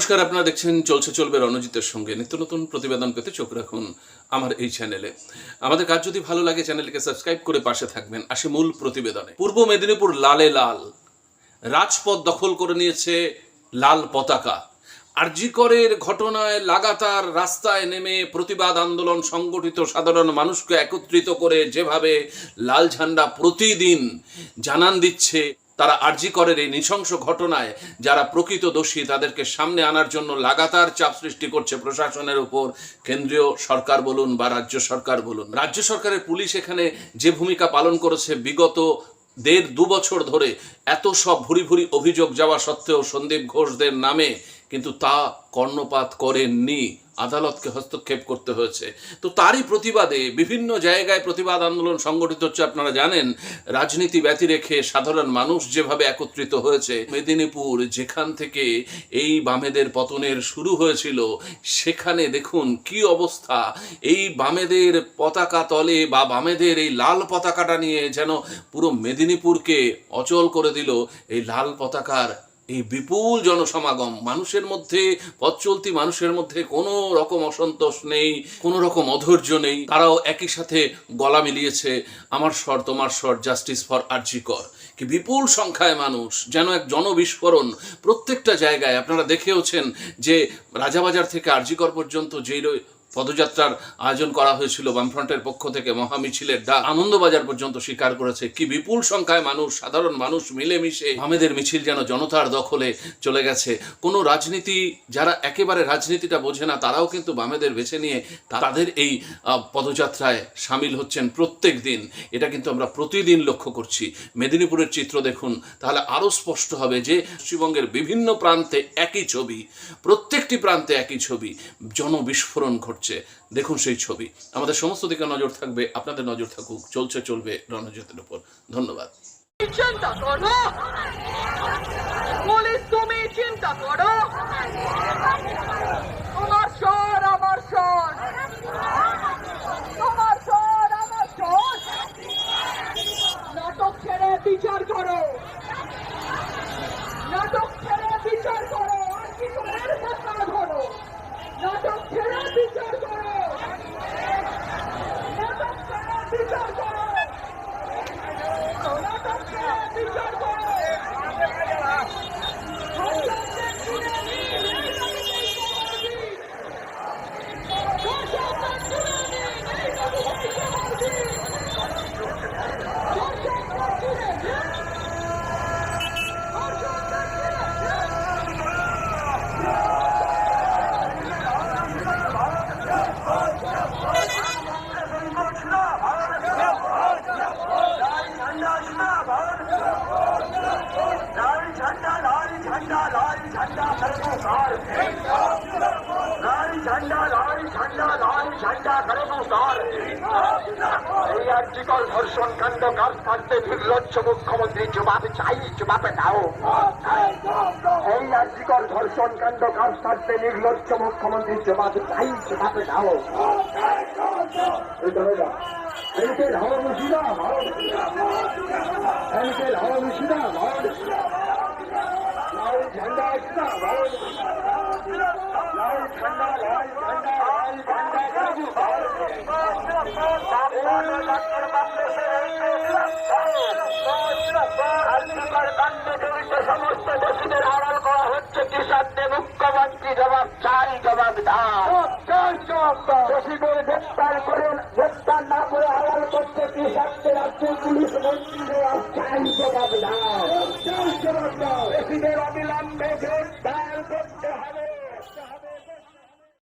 নমস্কার, আপনারা দেখছেন চলছে চলবে রণজিতের সঙ্গে। নিত্য নতুন প্রতিবেদন পেতে চোখ রাখুন আমার এই চ্যানেলে। আমাদের কাজ যদি ভালো লাগে চ্যানেলকে সাবস্ক্রাইব করে পাশে থাকবেন। আসে মূল প্রতিবেদনে। পূর্ব মেদিনীপুর লালে লাল। রাজপথ দখল করে নিয়েছে লাল পতাকা। আরজিকরের ঘটনায় লাগাতার রাস্তায় নেমে প্রতিবাদ আন্দোলন সংগঠিত সাধারণ মানুষকে একত্রিত করে যেভাবে লাল ঝান্ডা প্রতিদিন জানান দিচ্ছে তারা আর্জি করেন এই নৃশংস ঘটনায়। যারা প্রকৃত দোষী, তাদেরকে সামনে আনার জন্য লাগাতার চাপ সৃষ্টি করছে প্রশাসনের উপর। কেন্দ্রীয় সরকার বলুন বা রাজ্য সরকার বলুন। রাজ্য সরকারের পুলিশ এখানে যে ভূমিকা পালন করেছে বিগত দেড় দু বছর ধরে, এত সব ভুরি ভুরি অভিযোগ যাওয়া সত্ত্বেও সন্দীপ ঘোষদের নামে কিন্তু তা কর্ণপাত করেননি। আদালতকে হস্তক্ষেপ করতে হয়েছে। তো তারই প্রতিবাদে বিভিন্ন জায়গায় প্রতিবাদ আন্দোলন সংগঠিত হচ্ছে, আপনারা জানেন। রাজনীতি ব্যতি রেখে সাধারণ মানুষ যেভাবে একত্রিত হয়েছে, মেদিনীপুর যেখান থেকে এই বামেদের পতনের শুরু হয়েছিল, সেখানে দেখুন কি অবস্থা। এই বামেদের পতাকা তলে বা বামেদের এই লাল পতাকাটা নিয়ে যেন পুরো মেদিনীপুরকে অচল করে দিল, এই লাল পতাকার এই বিপুল জনসমাগম, মানুষের মধ্যে পথ চলতি মানুষের মধ্যে কোনো রকম অসন্তোষ নেই, কোনো রকম অধৈর্য নেই। তারাও একই সাথে গলা মিলিয়েছে, আমার স্বর, তোমার স্বর জাস্টিস ফর আর্জিকর কি বিপুল সংখ্যায় মানুষ, যেন এক জনবিস্ফোরণ। প্রত্যেকটা জায়গায় আপনারা দেখেওছেন যে রাজাবাজার থেকে আর্জিকর পর্যন্ত যেই পদযাত্রার আয়োজন করা হয়েছিল বামফ্রন্টের পক্ষ থেকে মহামিছিলের ডাক। আনন্দবাজার পর্যন্ত স্বীকার করেছে। কি বিপুল সংখ্যায় মানুষ, সাধারণ মানুষ মিলেমিশে আমেদের মিছিল যেন জনতার দখলে চলে গেছে। কোনো রাজনীতি, যারা একেবারে রাজনীতিটা বোঝে না, তারাও কিন্তু বামেদের বেছে নিয়ে তাদের এই পদযাত্রায় সামিল হচ্ছেন প্রত্যেক দিন। এটা কিন্তু আমরা প্রতিদিন লক্ষ্য করছি। মেদিনীপুরের চিত্র দেখুন। তাহলে আরও স্পষ্ট হবে যে পশ্চিমবঙ্গের বিভিন্ন প্রান্তে একই ছবি। প্রত্যেকটি প্রান্তে একই ছবি। জনবিস্ফোরণ ঘটছে। দেখুন সেই ছবি। আমাদের সমস্ত দিকে নজর থাকবে, আপনাদের নজর থাকুক, চলছে, চলবে রণজিতের উপর ধন্যবাদ। চিন্তা করো! চিন্তা করো! सरकार लाल झंडा लाल झंडा लाल झंडा सरकार এই আর্টিকল ধর্ষণ কাণ্ড কাজ থাকতে নির্লজ্জ মুখ্যমন্ত্রী জবাব চাই জবাব দাও এই আর্টিকল ধর্ষণ কাণ্ড কাজ থাকতে নির্লজ্জ মুখ্যমন্ত্রী জবাব চাই জবাব দাও এই দাঁড়া এদিকে হাওয়া মুশিদা ভারত সমস্ত দোষীদের আড়াল করা হচ্ছে কৃষকদের মুখ্যমন্ত্রী জবাব চাই জবাব দাও দোষীদের গ্রেপ্তার করে গ্রেপ্তার না করে আড়াল করছে কৃষকদের রাজ্যের পুলিশ মন্ত্রী জবাব চাই জবাব দাও দোষীদের অবিলম্বে গ্রেপ্তার করতে হবে।